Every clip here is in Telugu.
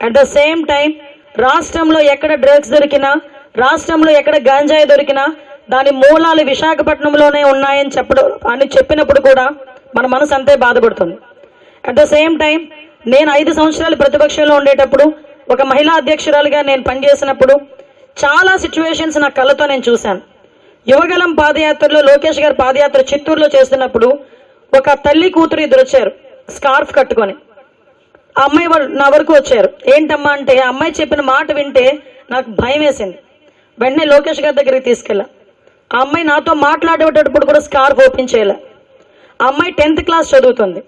అట్ ద సేమ్ టైం రాష్ట్రంలో ఎక్కడ డ్రగ్స్ దొరికినా రాష్ట్రంలో ఎక్కడ గంజాయి దొరికినా దాని మూలాలు విశాఖపట్నంలోనే ఉన్నాయని చెప్పడం అని చెప్పినప్పుడు కూడా మన మనసు అంతే బాధపడుతుంది. అట్ ద సేమ్ టైం నేను ఐదు సంవత్సరాలు ప్రతిపక్షంలో ఉండేటప్పుడు ఒక మహిళా అధ్యక్షురాలుగా నేను పనిచేసినప్పుడు చాలా సిచ్యువేషన్స్ నా కళ్ళతో నేను చూశాను. యువగలం పాదయాత్రలో లోకేష్ గారు పాదయాత్ర చిత్తూరులో చేస్తున్నప్పుడు ఒక తల్లి కూతురు ఇద్దరు వచ్చారు స్కార్ఫ్ కట్టుకొని. ఆ అమ్మాయి వాళ్ళు నా వరకు వచ్చారు. ఏంటమ్మా అంటే ఆ అమ్మాయి చెప్పిన మాట వింటే నాకు భయం వేసింది. వెంటనే లోకేష్ గారి దగ్గరికి తీసుకెళ్ళా. ఆ అమ్మాయి నాతో మాట్లాడేటప్పుడు కూడా స్కార్ఫ్ ఓపెన్ చేయలే. ఆ అమ్మాయి టెన్త్ క్లాస్ చదువుతుంది.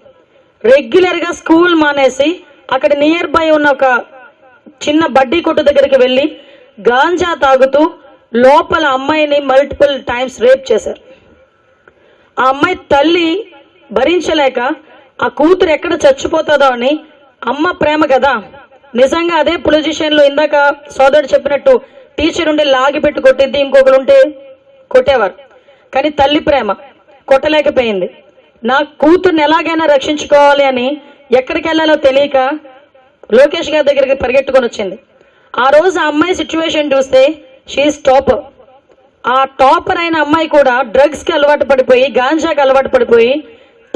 రెగ్యులర్గా స్కూల్ మానేసి అక్కడ నియర్ బై ఉన్న ఒక చిన్న బడ్డీ కొట్టు దగ్గరికి వెళ్ళి గాంజా తాగుతూ లోపల అమ్మాయిని మల్టిపుల్ టైమ్స్ రేప్ చేశారు. ఆ అమ్మాయి తల్లి భరించలేక ఆ కూతురు ఎక్కడ చచ్చిపోతుందో అని అమ్మ ప్రేమ కదా. నిజంగా అదే పొజిషన్లో ఇందాక సోదరుడు చెప్పినట్టు టీచర్ ఉండి లాగి పెట్టి కొట్టిద్ది ఇంకొకరు ఉంటే కొట్టేవారు. కానీ తల్లి ప్రేమ కొట్టలేకపోయింది. నా కూతుర్ని ఎలాగైనా రక్షించుకోవాలి అని ఎక్కడికి వెళ్ళాలో తెలియక లోకేష్ గారి దగ్గరికి పరిగెట్టుకొని వచ్చింది. ఆ రోజు ఆ అమ్మాయి సిచ్యువేషన్ చూస్తే షీఈస్ టాపర్ ఆ టాపర్ అయిన అమ్మాయి కూడా డ్రగ్స్కి అలవాటు పడిపోయి గాంజాకి అలవాటు పడిపోయి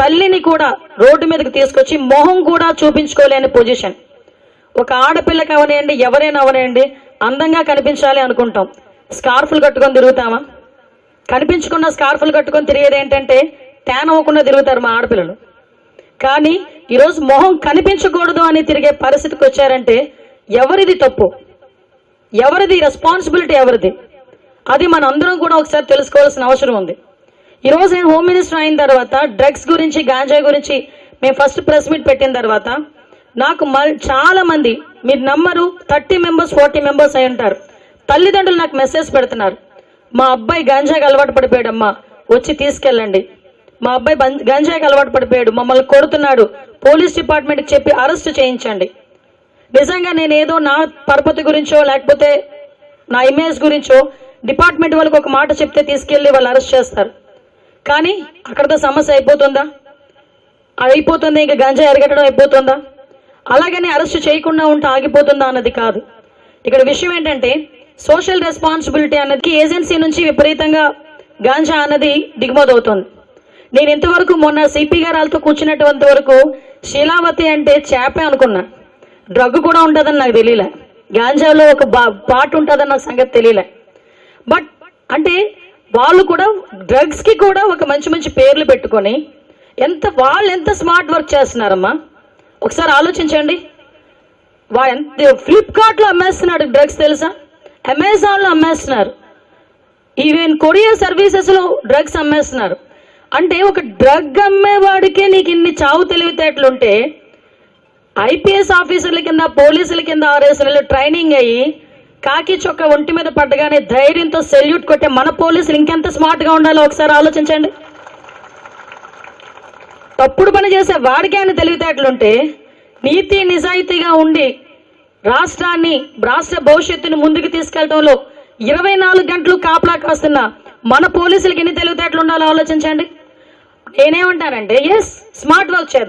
తల్లిని కూడా రోడ్డు మీదకి తీసుకొచ్చి మొహం కూడా చూపించుకోలేని పొజిషన్. ఒక ఆడపిల్లకి అవనేయండి ఎవరైనా అవనేయండి అందంగా కనిపించాలి అనుకుంటాం. స్కార్ఫులు కట్టుకొని తిరుగుతామా? కనిపించకుండా స్కార్ఫులు కట్టుకొని తిరిగేది ఏంటంటే ట్యాన్ అవ్వకుండా తిరుగుతారు మా ఆడపిల్లలు. కానీ ఈరోజు మొహం కనిపించకూడదు అని తిరిగే పరిస్థితికి వచ్చారంటే ఎవరిది తప్పు? ఎవరిది రెస్పాన్సిబిలిటీ ఎవరిది? అది మన అందరం కూడా ఒకసారి తెలుసుకోవాల్సిన అవసరం ఉంది. ఈరోజు నేను హోమ్ మినిస్టర్ అయిన తర్వాత డ్రగ్స్ గురించి గాంజా గురించి మేము ఫస్ట్ ప్రెస్ మీట్ పెట్టిన తర్వాత నాకు చాలా మంది మీరు నమ్మరు థర్టీ మెంబర్స్ ఫార్టీ మెంబర్స్ అయి ఉంటారు. తల్లిదండ్రులు నాకు మెసేజ్ పెడుతున్నారు. మా అబ్బాయి గాంజాకి అలవాటు పడిపోయాడమ్మా వచ్చి తీసుకెళ్ళండి. మా అబ్బాయి బం- అలవాటు పడిపోయాడు మమ్మల్ని కొడుతున్నాడు. పోలీస్ డిపార్ట్మెంట్కి చెప్పి అరెస్ట్ చేయించండి. నిజంగా నేను ఏదో నా పరపతి గురించో లేకపోతే నా ఇమేజ్ గురించో డిపార్ట్మెంట్ వాళ్ళకి ఒక మాట చెప్తే తీసుకెళ్ళి వాళ్ళు అరెస్ట్ చేస్తారు. కానీ అక్కడతో సమస్య అయిపోతుందా? అయిపోతుంది ఇంకా గంజా ఎరగట్టడం అయిపోతుందా? అలాగని అరెస్ట్ చేయకుండా ఉంటే ఆగిపోతుందా అన్నది కాదు. ఇక్కడ విషయం ఏంటంటే సోషల్ రెస్పాన్సిబిలిటీ అన్నది ఏజెన్సీ నుంచి విపరీతంగా గాంజా అన్నది దిగుమతవుతుంది నేను ఇంతవరకు మొన్న సిపి గారు వాళ్ళతో కూర్చున్నటువంటి వరకు శీలావతి అంటే చేపే అనుకున్నా. డ్రగ్ కూడా ఉంటుందని నాకు తెలియలే. గాంజాలో ఒక బా- పార్ట్ ఉంటుందని నాకు సంగతి తెలియలే. బట్ అంటే వాళ్ళు కూడా డ్రగ్స్కి కూడా ఒక మంచి మంచి పేర్లు పెట్టుకొని ఎంత వాళ్ళు ఎంత స్మార్ట్ వర్క్ చేస్తున్నారమ్మా? ఒకసారి ఆలోచించండి. వా ఎంత ఫ్లిప్కార్ట్లో అమ్మేస్తున్నాడు డ్రగ్స్ తెలుసా? అమెజాన్లో అమ్మేస్తున్నారు. ఈవెన్ కొరియర్ సర్వీసెస్లో డ్రగ్స్ అమ్మేస్తున్నారు. అంటే ఒక డ్రగ్ అమ్మేవాడికే నీకు ఇన్ని చావు తెలివితేటలుంటే ఐపీఎస్ ఆఫీసర్ల కింద పోలీసుల కింద ఆరేసిన ట్రైనింగ్ అయ్యి కాకి చొక్క ఒంటి మీద పడ్డగానే ధైర్యంతో సెల్యూట్ కొట్టే మన పోలీసులు ఇంకెంత స్మార్ట్గా ఉండాలో ఒకసారి ఆలోచించండి. తప్పుడు పని చేసే వాడికే అని తెలివితేటలుంటే నీతి నిజాయితీగా ఉండి రాష్ట్రాన్ని రాష్ట్ర భవిష్యత్తును ముందుకు తీసుకెళ్ళడంలో ఇరవై నాలుగు గంటలు కాపలా కాస్తున్న మన పోలీసులకి ఎన్ని తెలివితేటలు ఉండాలో ఆలోచించండి. నేనేమంటానంటే ఎస్ స్మార్ట్ వర్క్ చేద్దాం.